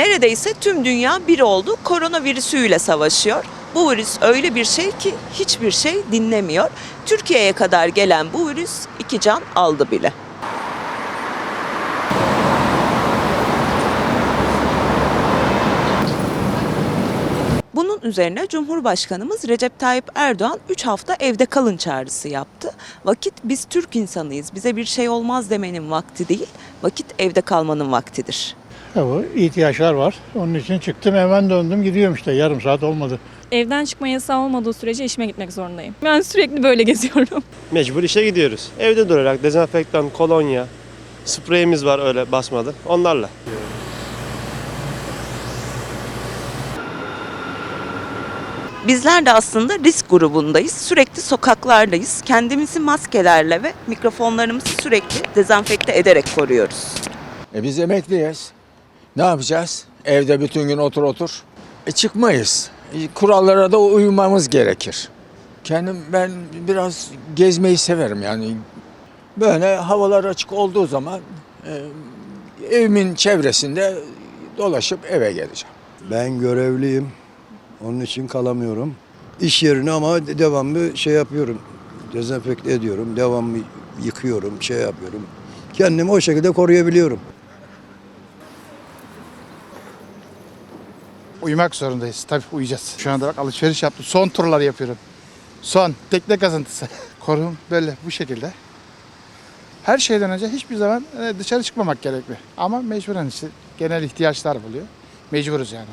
Neredeyse tüm dünya bir oldu. Koronavirüsüyle savaşıyor. Bu virüs öyle bir şey ki hiçbir şey dinlemiyor. Türkiye'ye kadar gelen bu virüs iki can aldı bile. Bunun üzerine Cumhurbaşkanımız Recep Tayyip Erdoğan 3 hafta evde kalın çağrısı yaptı. Vakit biz Türk insanıyız, bize bir şey olmaz demenin vakti değil, vakit evde kalmanın vaktidir. Ya bu ihtiyaçlar var. Onun için çıktım hemen döndüm gidiyorum işte yarım saat olmadı. Evden çıkma yasağı olmadığı sürece işime gitmek zorundayım. Ben sürekli böyle geziyorum. Mecbur işe gidiyoruz. Evde durarak dezenfektan, kolonya, spreyimiz var öyle basmadı. Onlarla. Bizler de aslında risk grubundayız. Sürekli sokaklardayız. Kendimizi maskelerle ve mikrofonlarımızı sürekli dezenfekte ederek koruyoruz. E biz emekliyiz. Ne yapacağız? Evde bütün gün otur otur. E çıkmayız. E, kurallara da uymamız gerekir. Kendim ben biraz gezmeyi severim yani. Böyle havalar açık olduğu zaman e, evimin çevresinde dolaşıp eve geleceğim. Ben görevliyim. Onun için kalamıyorum. İş yerine ama devamlı şey yapıyorum. Dezenfekte ediyorum. Devamlı yıkıyorum, şey yapıyorum. Kendimi o şekilde koruyabiliyorum. Uyumak zorundayız. Tabii uyuyacağız. Şu anda bak alışveriş yaptım. Son turları yapıyorum. Son tekne kazıntısı. Korum böyle bu şekilde. Her şeyden önce hiçbir zaman e, dışarı çıkmamak gerekli. Ama mecburen işte genel ihtiyaçlar buluyor. Mecburuz yani.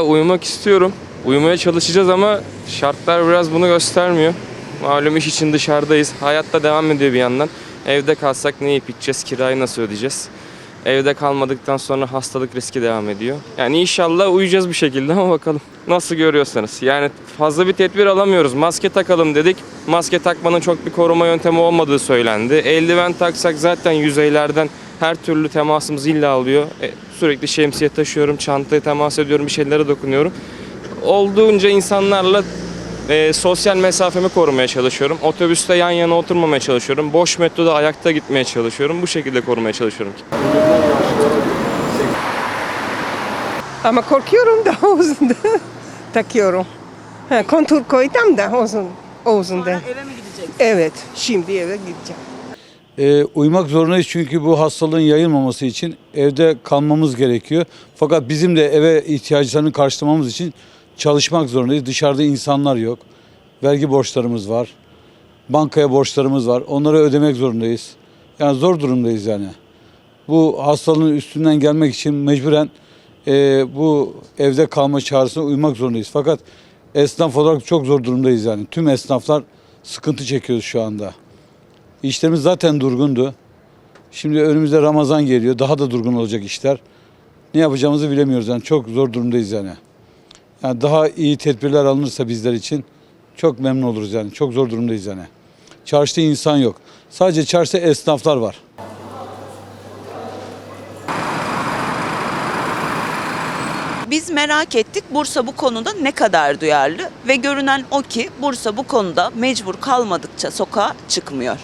Uyumak istiyorum. Uyumaya çalışacağız ama şartlar biraz bunu göstermiyor. Malum iş için dışarıdayız. Hayatta devam ediyor bir yandan. Evde kalsak ne yiyip içeceğiz, kirayı nasıl ödeyeceğiz? Evde kalmadıktan sonra hastalık riski devam ediyor. Yani inşallah uyuyacağız bir şekilde ama bakalım. Nasıl görüyorsanız. Yani fazla bir tedbir alamıyoruz. Maske takalım dedik. Maske takmanın çok bir koruma yöntemi olmadığı söylendi. Eldiven taksak zaten yüzeylerden her türlü temasımız illa oluyor. E, sürekli şemsiye taşıyorum, çantaya temas ediyorum, bir şeylere dokunuyorum. Olduğunca insanlarla e, sosyal mesafemi korumaya çalışıyorum. Otobüste yan yana oturmamaya çalışıyorum. Boş metroda ayakta gitmeye çalışıyorum. Bu şekilde korumaya çalışıyorum. Ama korkuyorum da uzun da takıyorum. Ha, kontur koydum da uzun, uzun da. eve mi gideceksin? Evet, şimdi eve gideceğim. Ee, uyumak zorundayız çünkü bu hastalığın yayılmaması için evde kalmamız gerekiyor. Fakat bizim de eve ihtiyaçlarını karşılamamız için çalışmak zorundayız. Dışarıda insanlar yok. Vergi borçlarımız var. Bankaya borçlarımız var. Onları ödemek zorundayız. Yani zor durumdayız yani. Bu hastalığın üstünden gelmek için mecburen e, bu evde kalma çağrısına uymak zorundayız. Fakat esnaf olarak çok zor durumdayız yani. Tüm esnaflar sıkıntı çekiyoruz şu anda. İşlerimiz zaten durgundu. Şimdi önümüzde Ramazan geliyor. Daha da durgun olacak işler. Ne yapacağımızı bilemiyoruz yani. Çok zor durumdayız yani. Yani daha iyi tedbirler alınırsa bizler için çok memnun oluruz yani. Çok zor durumdayız yani. Çarşıda insan yok. Sadece çarşıda esnaflar var. Biz merak ettik Bursa bu konuda ne kadar duyarlı ve görünen o ki Bursa bu konuda mecbur kalmadıkça sokağa çıkmıyor.